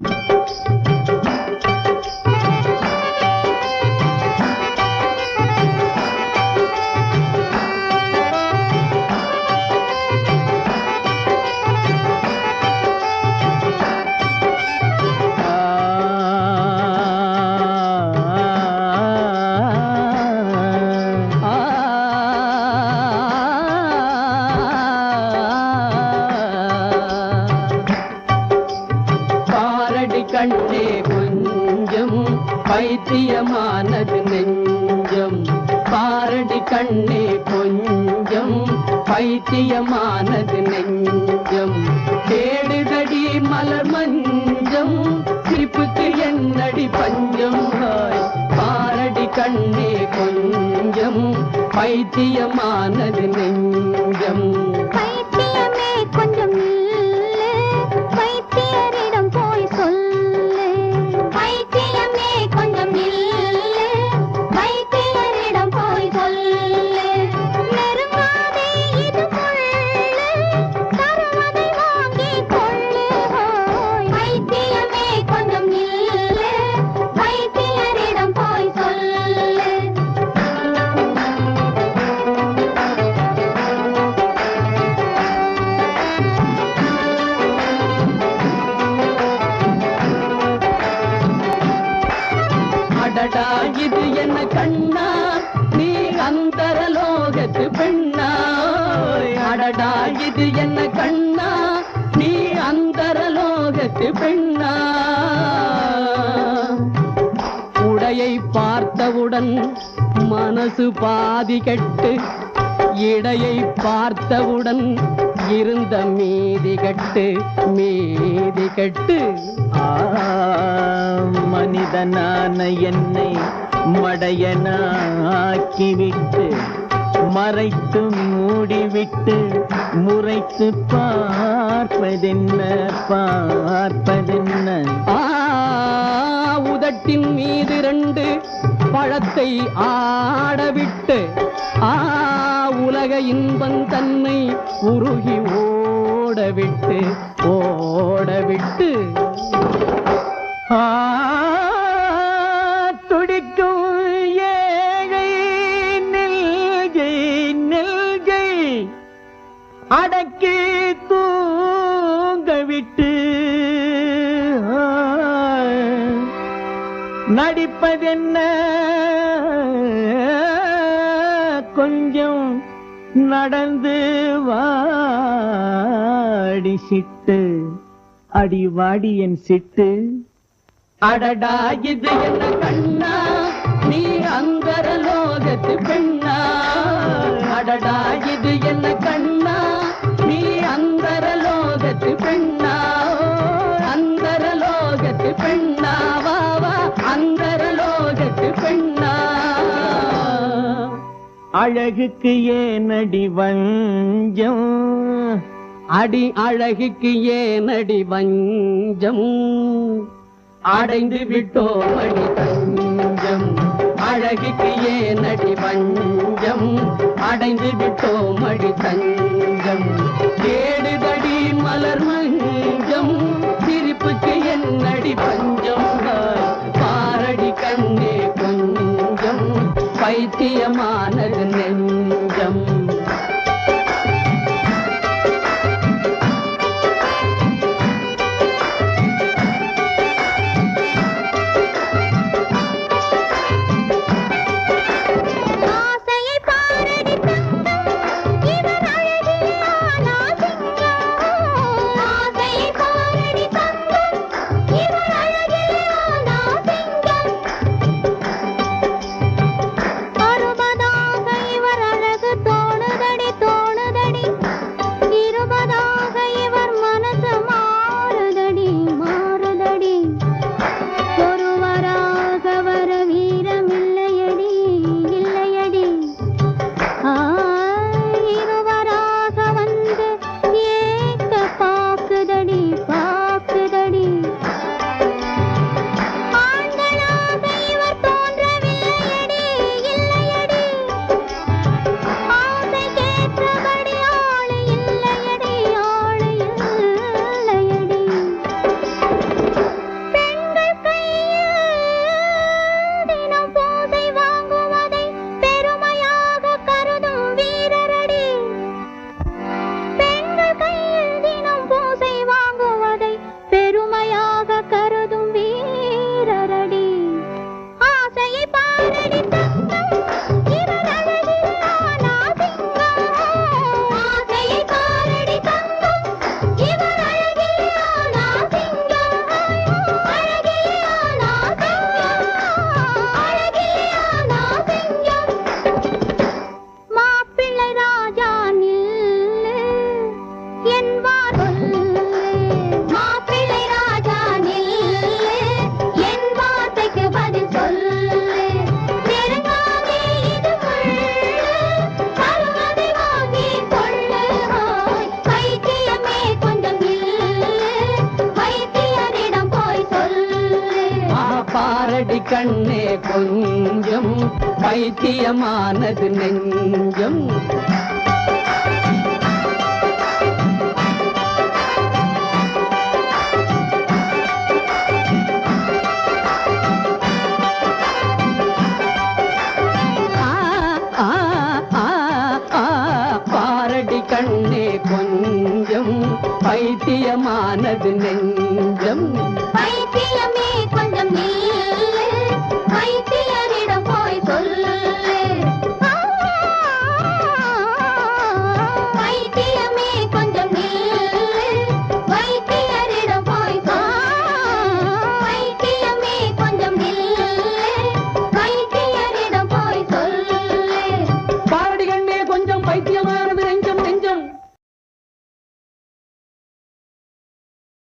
பாரடி பைத்தியமானது நெஞ்சம். பாரடி கண்ணே கொஞ்சம். பைத்தியமானது நெஞ்சம். தேடுதடி மலர் மஞ்சம். சிரிப்புக்கு என்னடி பஞ்சம்? பாரடி கண்ணே கொஞ்சம். பைத்தியமானது நெஞ்சம். அடடா இது என்ன கண்ணா? நீ அந்தரலோகத்து பெண்ணா? உடையை பார்த்தவுடன் மனசு பாதி கெட்டு இடையை பார்த்தவுடன் இருந்த மீதி கட்டு மீதி கட்டு. மனிதனான என்னை மடையனாக்கிவிட்டு மறைத்து மூடிவிட்டு முறைத்து பார்ப்பதென்ன பார்ப்பதென்ன? ஆ, உதட்டின் மீது ரெண்டு பழத்தை ஆடவிட்டு ஆ உலக இன்பம் தன்னை உருகி ஓடவிட்டு ஓடவிட்டு ஆ, அடக்கி தூங்க விட்டு நடிப்பதென்ன? கொஞ்சம் நடந்து வாடி சிட்டு அடி வாடி என் சிட்டு. அடடா இது என்ன பெண்ணா வா வா பெண்ணா. அழகுக்கு ஏனடி வஞ்சம்? அடி அழகுக்கு ஏனடி வஞ்சம்? அடைந்து விட்டோ மணி தஞ்சம். அழகுக்கு ஏனடி வஞ்சம்? அடைந்து விட்டோ மணி தஞ்சம். கொஞ்சம் பைத்தியமானது நெஞ்சம். பாரடி கண்ணே கொஞ்சம் பைத்தியமானது நெஞ்சம்.